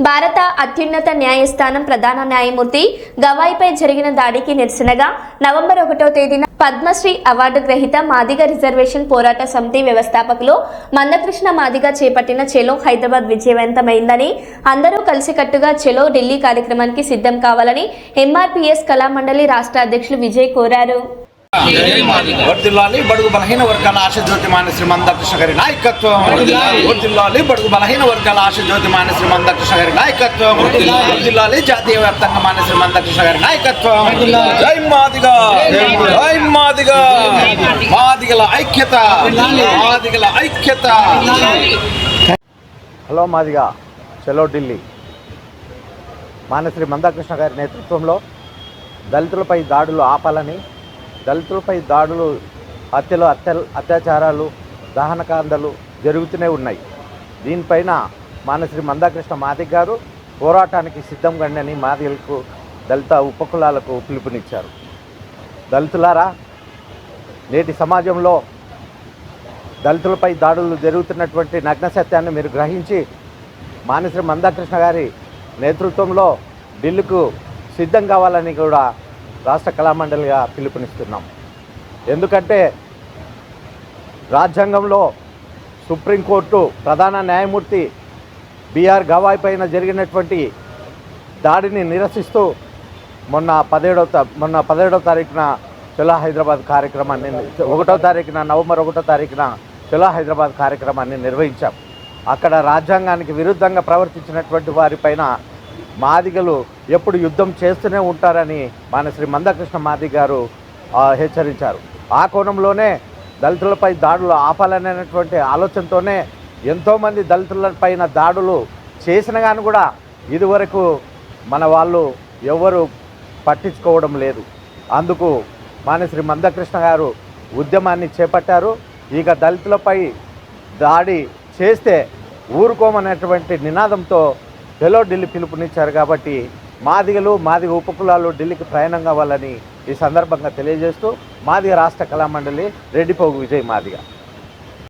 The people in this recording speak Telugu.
భారత అత్యున్నత న్యాయస్థానం ప్రధాన న్యాయమూర్తి గవాయిపై జరిగిన దాడికి నిరసనగా నవంబర్ ఒకటో తేదీన పద్మశ్రీ అవార్డు గ్రహీత మాదిగ రిజర్వేషన్ పోరాట సమితి వ్యవస్థాపకులు మందకృష్ణ మాదిగ చేపట్టిన చెలో హైదరాబాద్ విజయవంతమైందని అందరూ కలిసికట్టుగా చెలో ఢిల్లీ కార్యక్రమానికి సిద్ధం కావాలని ఎంఆర్పీఎస్ కళామండలి రాష్ట్ర అధ్యక్షులు విజయ్ కోరారు. వర్దిల్లాలి బడుగు బలహీన వర్గాల ఆశ జ్యోతిమాన శ్రీమంత కృష్ణ గారి నాయకత్వం. వర్దిల్లాలి. బడుగు బలహీన వర్గాల ఆశ జ్యోతిమాన శ్రీమంత కృష్ణ గారి నాయకత్వం. వర్దిల్లాలి. జాతీయ వ్యాప్తంగా మాన శ్రీమంత కృష్ణ గారి నాయకత్వం జై మాదిగా. జై మాదిగా. మాదిగల ఐక్యత. మాదిగల ఐక్యత. హలో మాదిగా. చలో ఢిల్లీ. మానశ్రీ మందాకృష్ణ గారి నేతృత్వంలో దళితులపై దాడులు ఆపాలని దళితులపై దాడులు హత్యలు అత్య అత్యాచారాలు దహనకాండలు జరుగుతూనే ఉన్నాయి. దీనిపైన మానశ్రీ మందాకృష్ణ మాదిక్ గారు పోరాటానికి సిద్ధం కండి మాదిలకు దళిత ఉపకులాలకు పిలుపునిచ్చారు. దళితులారా నేటి సమాజంలో దళితులపై దాడులు జరుగుతున్నటువంటి నగ్న సత్యాన్ని మీరు గ్రహించి మానశ్రీ మందాకృష్ణ గారి నేతృత్వంలో ఢిల్లీకు సిద్ధం కావాలని కూడా రాష్ట్ర కళామండలిగా పిలుపునిస్తున్నాం. ఎందుకంటే రాజ్యాంగంలో సుప్రీంకోర్టు ప్రధాన న్యాయమూర్తి బీఆర్ గవాయ్ పైన జరిగినటువంటి దాడిని నిరసిస్తూ మొన్న పదిహేడవ మొన్న పదిహేడవ తారీఖున చలో హైదరాబాద్ కార్యక్రమాన్ని ఒకటో తారీఖున నవంబర్ ఒకటో తారీఖున చలో హైదరాబాద్ కార్యక్రమాన్ని నిర్వహించాం. అక్కడ రాజ్యాంగానికి విరుద్ధంగా ప్రవర్తించినటువంటి వారిపైన మాదిగలు ఎప్పుడు యుద్ధం చేస్తూనే ఉంటారని మన శ్రీ మందకృష్ణ మాది గారు హెచ్చరించారు. ఆ కోణంలోనే దళితులపై దాడులు ఆపాలనేటువంటి ఆలోచనతోనే ఎంతోమంది దళితులపైన దాడులు చేసిన కానీ కూడా ఇదివరకు మన వాళ్ళు ఎవరు పట్టించుకోవడం లేదు. అందుకు మానశ్రీ మందకృష్ణ గారు ఉద్యమాన్ని చేపట్టారు. ఇక దళితులపై దాడి చేస్తే ఊరుకోమనేటువంటి నినాదంతో హెలో ఢిల్లీ పిలుపునిచ్చారు కాబట్టి మాదిగలు మాదిగ ఉపకులాలు ఢిల్లీకి ప్రయాణం కావాలని ఈ సందర్భంగా తెలియజేస్తూ మాదిగ రాష్ట్ర కళామండలి రెడ్డిపోగు విజయ్ మాదిగ.